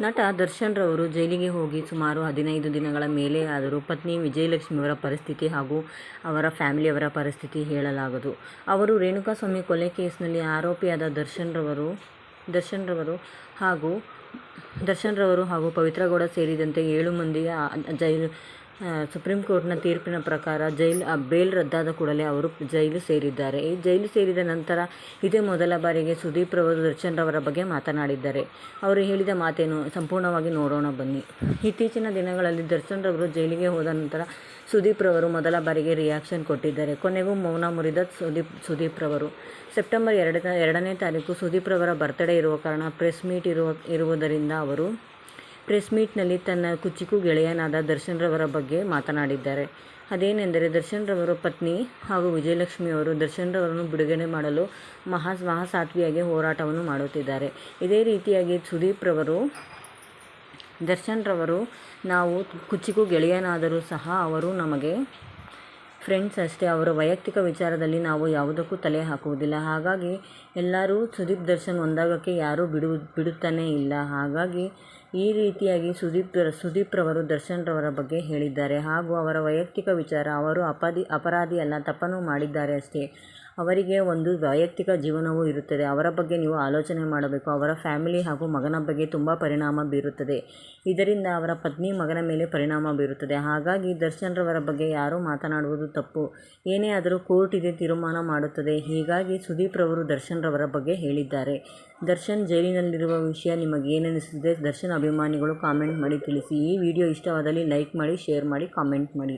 ನಟ ದರ್ಶನ್ರವರು ಜೈಲಿಗೆ ಹೋಗಿ ಸುಮಾರು ಹದಿನೈದು ದಿನಗಳ ಮೇಲೆ ಆದರೂ ಪತ್ನಿ ವಿಜಯಲಕ್ಷ್ಮಿಯವರ ಪರಿಸ್ಥಿತಿ ಹಾಗೂ ಅವರ ಫ್ಯಾಮಿಲಿಯವರ ಪರಿಸ್ಥಿತಿ ಹೇಳಲಾಗದು. ಅವರು ರೇಣುಕಾಸ್ವಾಮಿ ಕೊಲೆ ಕೇಸ್ನಲ್ಲಿ ಆರೋಪಿಯಾದ ದರ್ಶನ್ರವರು ದರ್ಶನ್ರವರು ದರ್ಶನ್ ರವರು ಹಾಗೂ ದರ್ಶನ್ರವರು ಹಾಗೂ ಪವಿತ್ರಗೌಡ ಸೇರಿದಂತೆ ಏಳು ಮಂದಿಯ ಜೈಲು ಸುಪ್ರೀಂ ಕೋರ್ಟ್ನ ತೀರ್ಪಿನ ಪ್ರಕಾರ ಜೈಲ್ ಬೇಲ್ ರದ್ದಾದ ಕೂಡಲೇ ಅವರು ಜೈಲು ಸೇರಿದ್ದಾರೆ. ಈ ಜೈಲು ಸೇರಿದ ನಂತರ ಇದೇ ಮೊದಲ ಬಾರಿಗೆ ಸುದೀಪ್ ರವರು, ದರ್ಶನ್ ರವರ ಬಗ್ಗೆ ಮಾತನಾಡಿದ್ದಾರೆ. ಅವರು ಹೇಳಿದ ಮಾತೇನು? ಸಂಪೂರ್ಣವಾಗಿ ನೋಡೋಣ, ಬನ್ನಿ. ಇತ್ತೀಚಿನ ದಿನಗಳಲ್ಲಿ ದರ್ಶನ್ ರವರು ಜೈಲಿಗೆ ಹೋದ ನಂತರ ಸುದೀಪ್ ರವರು ಮೊದಲ ಬಾರಿಗೆ ರಿಯಾಕ್ಷನ್ ಕೊಟ್ಟಿದ್ದಾರೆ. ಕೊನೆಗೂ ಮೌನ ಮುರಿದ ಸುದೀಪ್ ಸುದೀಪ್ ರವರು. ಸೆಪ್ಟೆಂಬರ್ ಎರಡನೇ ಎರಡನೇ ತಾರೀಕು ಸುದೀಪ್ ರವರ ಬರ್ತ್ಡೇ ಇರುವ ಕಾರಣ ಪ್ರೆಸ್ ಮೀಟ್ ಇರುವ, ಇರುವುದರಿಂದ ಅವರು ಪ್ರೆಸ್ ಮೀಟ್ನಲ್ಲಿ ತನ್ನ ಕುಚಿಕು ಗೆಳೆಯನಾದ ದರ್ಶನ್ ರವರ ಬಗ್ಗೆ ಮಾತನಾಡಿದ್ದಾರೆ. ಅದೇನೆಂದರೆ ದರ್ಶನ್ ರವರ ಪತ್ನಿ ಹಾಗೂ ವಿಜಯಲಕ್ಷ್ಮಿಯವರು ದರ್ಶನ್ ರವರನ್ನು ಬಿಡುಗಡೆ ಮಾಡಲು ಮಹಾ ಮಹಾಸಾತ್ವಿಯಾಗಿ ಹೋರಾಟವನ್ನು ಮಾಡುತ್ತಿದ್ದಾರೆ. ಇದೇ ರೀತಿಯಾಗಿ ಸುದೀಪ್ ರವರು, ದರ್ಶನ್ ರವರು, ನಾವು ಕುಚಿಕು ಗೆಳೆಯನಾದರೂ ಸಹ ಅವರು ನಮಗೆ ಫ್ರೆಂಡ್ಸ್ ಅಷ್ಟೇ. ಅವರ ವೈಯಕ್ತಿಕ ವಿಚಾರದಲ್ಲಿ ನಾವು ಯಾವುದಕ್ಕೂ ತಲೆ ಹಾಕುವುದಿಲ್ಲ. ಹಾಗಾಗಿ ಎಲ್ಲರೂ ಸುದೀಪ್ ದರ್ಶನ್ ಒಂದಾಗಕ್ಕೆ ಯಾರೂ ಬಿಡು ಬಿಡುತ್ತಾನೇ ಇಲ್ಲ. ಹಾಗಾಗಿ ಈ ರೀತಿಯಾಗಿ ಸುದೀಪ್ ಸುದೀಪ್ ರವರು, ದರ್ಶನ್ ರವರ ಬಗ್ಗೆ ಹೇಳಿದ್ದಾರೆ. ಹಾಗೂ ಅವರ ವೈಯಕ್ತಿಕ ವಿಚಾರ, ಅವರು ಅಪದಿ ಅಪರಾಧಿ ಅಲ್ಲ ತಪ್ಪನ್ನು ಮಾಡಿದ್ದಾರೆ ಅಷ್ಟೇ. ಅವರಿಗೆ ಒಂದು ವೈಯಕ್ತಿಕ ಜೀವನವೂ ಇರುತ್ತದೆ. ಅವರ ಬಗ್ಗೆ ನೀವು ಆಲೋಚನೆ ಮಾಡಬೇಕು. ಅವರ ಫ್ಯಾಮಿಲಿ ಹಾಗೂ ಮಗನ ಬಗ್ಗೆ ತುಂಬ ಪರಿಣಾಮ ಬೀರುತ್ತದೆ. ಇದರಿಂದ ಅವರ ಪತ್ನಿ ಮಗನ ಮೇಲೆ ಪರಿಣಾಮ ಬೀರುತ್ತದೆ. ಹಾಗಾಗಿ ದರ್ಶನ್ ರವರ ಬಗ್ಗೆ ಯಾರೂ ಮಾತನಾಡುವುದು ತಪ್ಪು. ಏನೇ ಆದರೂ ಕೋರ್ಟ್ ಇದೆ ತೀರ್ಮಾನ ಮಾಡುತ್ತದೆ. ಹೀಗಾಗಿ ಸುದೀಪ್ ರವರು ದರ್ಶನ್ ರವರ ಬಗ್ಗೆ ಹೇಳಿದ್ದಾರೆ. ದರ್ಶನ್ ಜೈಲಿನಲ್ಲಿರುವ ವಿಷಯ ನಿಮಗೆ ಏನೆನಿಸಿದೆ ದರ್ಶನ್ ಅಭಿಮಾನಿಗಳು ಕಾಮೆಂಟ್ ಮಾಡಿ ತಿಳಿಸಿ. ಈ ವಿಡಿಯೋ ಇಷ್ಟವಾದಲ್ಲಿ ಲೈಕ್ ಮಾಡಿ ಶೇರ್ ಮಾಡಿ ಕಾಮೆಂಟ್ ಮಾಡಿ.